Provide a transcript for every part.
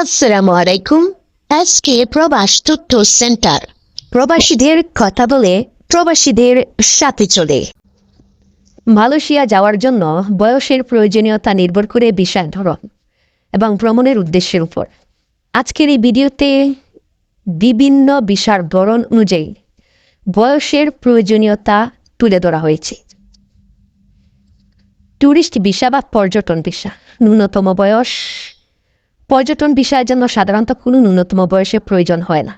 আসসালামু আলাইকুম। আজকে প্রবাস তথ্য সেন্টার। প্রবাসীদের কথা বলে প্রবাসীদের সাথে চলে। মালয়েশিয়া যাওয়ার জন্য বয়সের প্রয়োজনীয়তা নির্ভর করে বিষয় ধরন এবং ভ্রমণের উদ্দেশ্যের উপর। আজকের এই ভিডিওতে বিভিন্ন বিষার ধরন অনুযায়ী বয়সের প্রয়োজনীয়তা তুলে ধরা হয়েছে। ট্যুরিস্ট ভিসা বা পর্যটন ভিসা, ন্যূনতম বয়স পর্যটন বিষয়ের জন্য সাধারণত কোনো ন্যূনতম বয়সের প্রয়োজন হয় না।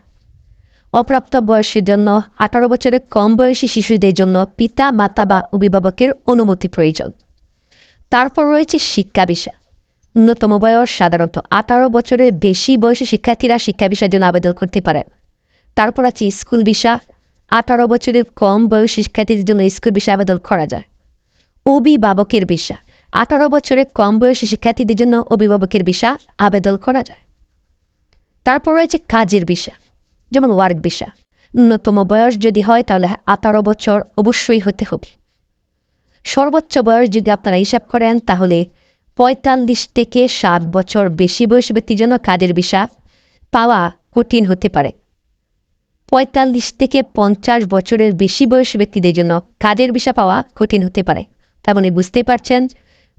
অপ্রাপ্ত বয়সের জন্য, আঠারো বছরের কম বয়সী শিশুদের জন্য পিতা, মাতা বা অভিভাবকের অনুমতি প্রয়োজন। তারপর রয়েছে শিক্ষা বিষয়। ন্যূনতম বয়স সাধারণত আঠারো বছরের বেশি বয়সী শিক্ষার্থীরা শিক্ষা বিষয়ের জন্য আবেদন করতে পারেন তারপর আছে স্কুল ভিসা আঠারো বছরের কম বয়সী শিক্ষার্থীদের জন্য স্কুল বিষয়ে আবেদন করা যায়। অভিভাবকের ভিসা আঠারো বছরের কম বয়সী শিক্ষার্থীদের জন্য অভিভাবকের ভিসা আবেদন করা যায়। তারপর রয়েছে কাজের ভিসা, যেমন ওয়ার্ক ভিসা। ন্যূনতম বয়স যদি হয় তাহলে আঠারো বছর অবশ্যই হতে হবে। সর্বোচ্চ বয়স যদি আপনারা হিসাব করেন তাহলে পঁয়তাল্লিশ থেকে সাত বছর বেশি বয়স ব্যক্তির জন্য কাজের ভিসা পাওয়া কঠিন হতে পারে। পঁয়তাল্লিশ থেকে পঞ্চাশ বছরের বেশি বয়সী ব্যক্তিদের জন্য কাজের ভিসা পাওয়া কঠিন হতে পারে। তার মানে বুঝতেই পারছেন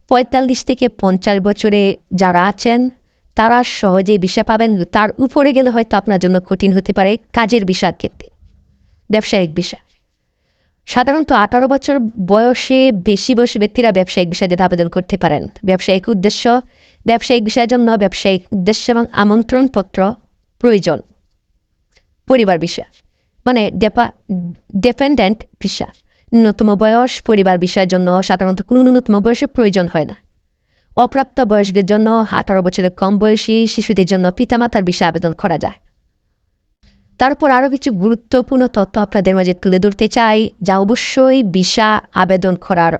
পঁয়তাল্লিশ থেকে পঞ্চাশ বছরে যারা আছেন, তারা সহজেই ভিসা পাবেন। তার উপরে গেলে হয়তো আপনার জন্য কঠিন হতে পারে কাজের ভিসার ক্ষেত্রে, ব্যবসায়িক ভিসা সাধারণত আঠারো বছর বয়সে বেশি বয়সী ব্যক্তিরা ব্যবসায়িক বিষয়ে যেটা আবেদন করতে পারেন। ব্যবসায়িক উদ্দেশ্য, ব্যবসায়িক বিষয়ের জন্য ব্যবসায়িক উদ্দেশ্য এবং আমন্ত্রণপত্র প্রয়োজন। পরিবার বিষয় মানে ডেপা ডিপেন্ডেন্ট ভিসা ন্যূনতম বয়স, পরিবার বিষয়ের জন্য সাধারণত কোনো ন্যূনতম বয়সের প্রয়োজন হয় না। অপ্রাপ্ত বয়সীদের জন্য আঠারো বছরের কম বয়সী শিশুদের জন্য পিতামাতার বিষয়ে আবেদন করা যায়। তারপর আরও কিছু গুরুত্বপূর্ণ তথ্য আপনাদের মাঝে তুলে ধরতে চাই, যা অবশ্যই ভিসা আবেদন করার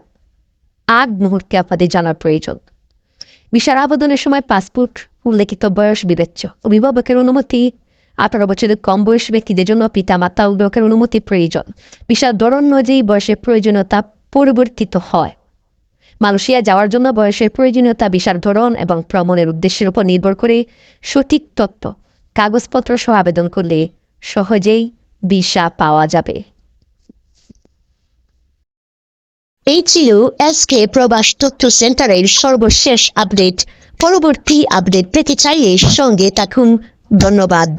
আগ মুহূর্তে আপনাদের জানার প্রয়োজন। ভিসার আবেদনের সময় পাসপোর্ট, উল্লেখিত বয়স, বিবেচ্য, অভিভাবকের অনুমতি আঠারো বছরের কম বয়সী ব্যক্তিদের জন্য পিতা মাতা অভিভাবকের অনুমতি প্রয়োজন। বিশাল ধরন অনুযায়ী বয়সের প্রয়োজনীয়তা পরিবর্তিত হয়। মালয়েশিয়া যাওয়ার জন্য বয়সের প্রয়োজনীয়তা বিশাল ধরন এবং ভ্রমণের উদ্দেশ্যের উপর নির্ভর করে সঠিক তথ্য, কাগজপত্র সহ আবেদন করলে সহজেই ভিসা পাওয়া যাবে। এই ছিল এসকে প্রবাস তথ্য সেন্টারের সর্বশেষ আপডেট। পরবর্তী আপডেট পেতে চাইলে সঙ্গে থাকুন ধন্যবাদ।